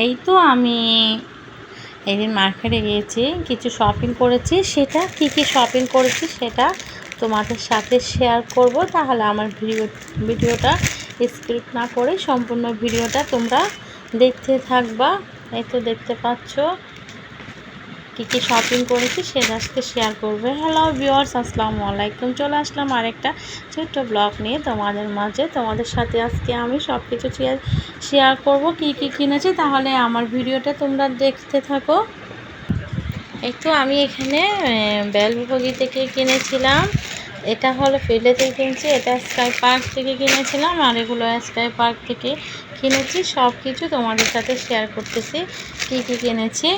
এই তো আমি এদিন মার্কেটে গিয়েছি, কিছু শপিং করেছি। সেটা কি কি শপিং করেছি সেটা তোমাদের সাথে শেয়ার করব। তাহলে আমার ভিডিও ভিডিওটা স্ক্রিপ্ট না করে সম্পূর্ণ ভিডিওটা তোমরা দেখতে থাকবা। এই তো দেখতে পাচ্ছ। কী কী শপিং করেছি সেটা আজকে শেয়ার করবে। হ্যালো ভিওয়ার্স আসসালামু আলাইকুম। চলে আসলাম আরেকটা ছোট্ট ব্লগ নিয়ে তোমাদের মাঝে। তোমাদের সাথে আজকে আমি সব কিছু শেয়ার শেয়ার করব। কী কী কিনেছি তাহলে আমার ভিডিওটা তোমরা দেখতে থাকো। একটু আমি এখানে বেলভোগি থেকে কিনেছিলাম। এটা হলো ফিল্ডে থেকে কিনেছি, এটা স্কাই পার্ক থেকে কিনেছিলাম, আর এগুলো স্কাই পার্ক থেকে কিনেছি। সব কিছু তোমাদের সাথে শেয়ার করতেছি। কী কী কিনেছি?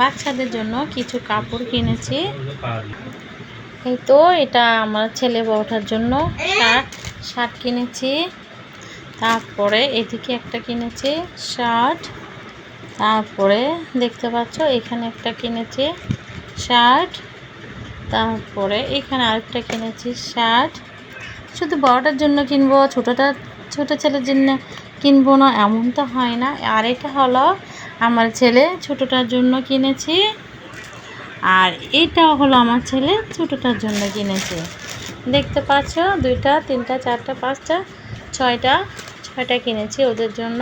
বাচ্চাদের জন্য কিছু কাপড় কিনেছি। এই তো, এটা আমার ছেলে বউটার জন্য শার্ট শার্ট কিনেছি। তারপরে এদিকে একটা কিনেছি শার্ট। তারপরে দেখতে পাচ্ছ, এখানে একটা কিনেছি শার্ট। তারপরে এখানে আরেকটা কিনেছি শার্ট। শুধু বড়টার জন্য কিনবো, ছোটোটা, ছোটো ছেলের জন্য কিনবো না এমন তো হয় না। আর এটা হলো আমার ছেলে ছোটোটার জন্য কিনেছি। আর এইটাও হলো আমার ছেলে ছোটোটার জন্য কিনেছে। দেখতে পাচ্ছ, দুইটা, তিনটা, চারটা, পাঁচটা, ছয়টা ছয়টা কিনেছি ওদের জন্য।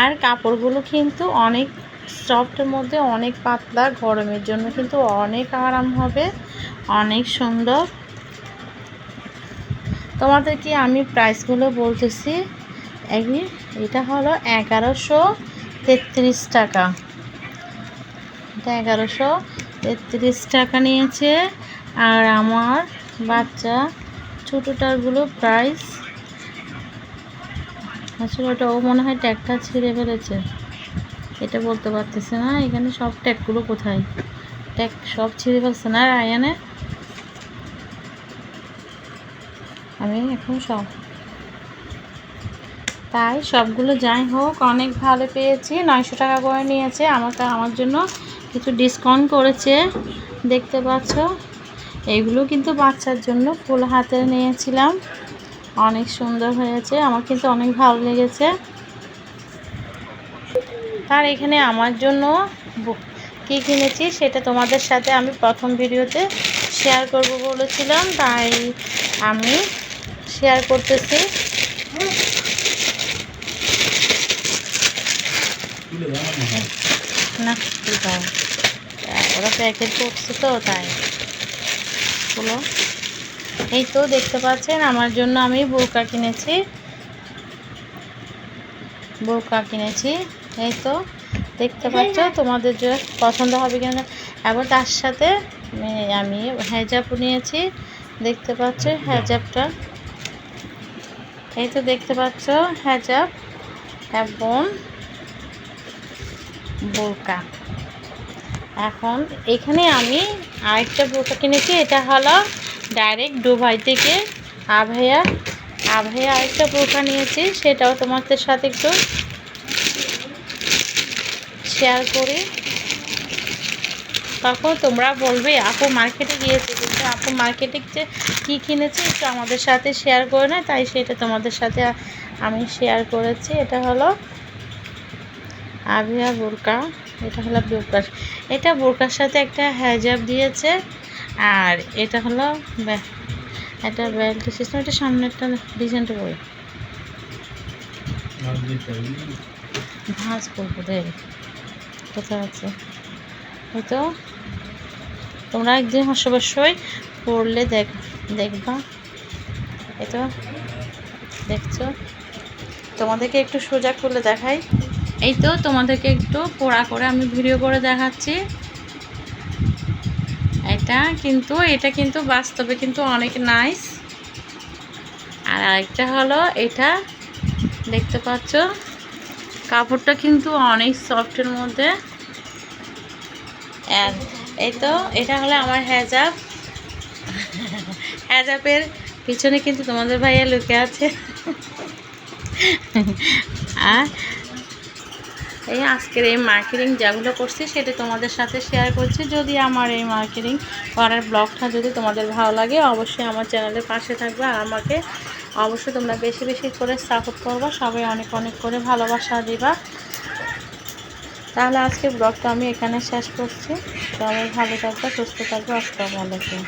আর কাপড়গুলো কিন্তু অনেক সফটের মধ্যে, অনেক পাতলা, গরমের জন্য কিন্তু অনেক আরাম হবে, অনেক সুন্দর। তোমাদেরকে আমি প্রাইসগুলো বলতেছি। এটা হলো এগারোশো তেত্রিশ টাকা। এগারোশো। তেত্রিশ টাকা নিয়েছে। আর আমার বাচ্চা ছোটোটারগুলো প্রাইস আসলে ওটা ও মনে হয় ট্যাগটা ছিঁড়ে ফেলেছে। এটা বলতে পারতেছে না। এখানে সব ট্যাগগুলো কোথায়? ট্যাগ সব ছিঁড়ে ফেলছে না আয়ানে আমি এখন সব তাই সবগুলো যাই হোক, অনেক ভালো পেয়েছি। নয়শো টাকা করে নিয়েছে। আমাকে আমার জন্য কিছু ডিসকাউন্ট করেছে। দেখতে পাচ্ছ? এগুলো কিন্তু বাচ্চার জন্য ফুল হাতে নিয়েছিলাম। অনেক সুন্দর হয়েছে। আমার কিন্তু অনেক ভালো লেগেছে। তার এখানে আমার জন্য কী কিনেছি সেটা তোমাদের সাথে আমি প্রথম ভিডিওতে শেয়ার করব বলেছিলাম। তাই আমি শেয়ার করতেছি। না। দাও ওরা প্যাকেট করছে তো তাই। হলো এই তো দেখতে পাচ্ছেন আমার জন্য আমি বোরকা কিনেছি। বোরকা কিনেছি এই তো। দেখতে পাচ্ছ তোমাদের যে পছন্দ হবে কিনা। এবার তার সাথে আমি হ্যাজাব নিয়েছি। দেখতে পাচ্ছ হ্যাজাবটা এই তো দেখতে পাচ্ছ হ্যাজাব এবং বোরকা। এখন এখানে আমি আরেকটা বোরকা কিনেছি, এটা হলো ডাইরেক্ট দুবাই থেকে আভাইয়া আভাইয়া আরেকটা বোরকা নিয়েছি, সেটাও তোমাদের সাথে একটু শেয়ার করি। তখন তোমরা বলবে, আপু মার্কেটে গিয়েছে কিন্তু আপু মার্কেটে যে কী কিনেছে একটু আমাদের সাথে শেয়ার করে না। তাই সেটা তোমাদের সাথে আমি শেয়ার করেছি। এটা হলো আভিয়া বোরকা, এটা হলো বোরকার, এটা বোরকার সাথে একটা হ্যাজাব দিয়েছে, আর এটা হলো একটা বেল্ট সিস্টেম, এটা সামনে একটা ডিজাইনটা বই ভাঁজ করব রে, কোথায় আছে? হয়তো তোমরা একদিন অবশ্যই পড়লে দেখ, দেখবা। এটা দেখছ? তোমাদেরকে একটু সোজা করলে দেখাই। এই তো তোমাদেরকে একটু পোড়া করে আমি ভিডিও করে দেখাচ্ছি। এটা কিন্তু এটা কিন্তু বাস্তবে কিন্তু অনেক নাইস আর আরেকটা হলো এটা, দেখতে পাচ্ছ? কাপড়টা কিন্তু অনেক সফটের মধ্যে। এই তো এটা হলো আমার হ্যাজাব হ্যাজাবের পিছনে কিন্তু তোমাদের ভাইয়া লুকে আছে। আর এই আজকের এই মার্কেটিং যেগুলো করছি সেটা তোমাদের সাথে শেয়ার করছি। যদি আমার এই মার্কেটিং করার ব্লগটা যদি তোমাদের ভালো লাগে, অবশ্যই আমার চ্যানেলের পাশে থাকবে আর আমাকে অবশ্যই তোমরা বেশি বেশি করে সাপোর্ট করবা। সবাই অনেক অনেক করে ভালোবাসা দিবা। তাহলে আজকে ব্লগটা আমি এখানে শেষ করছি। সবাই ভালো থাকবে, সুস্থ থাকবে। আজকে আলাইকুম।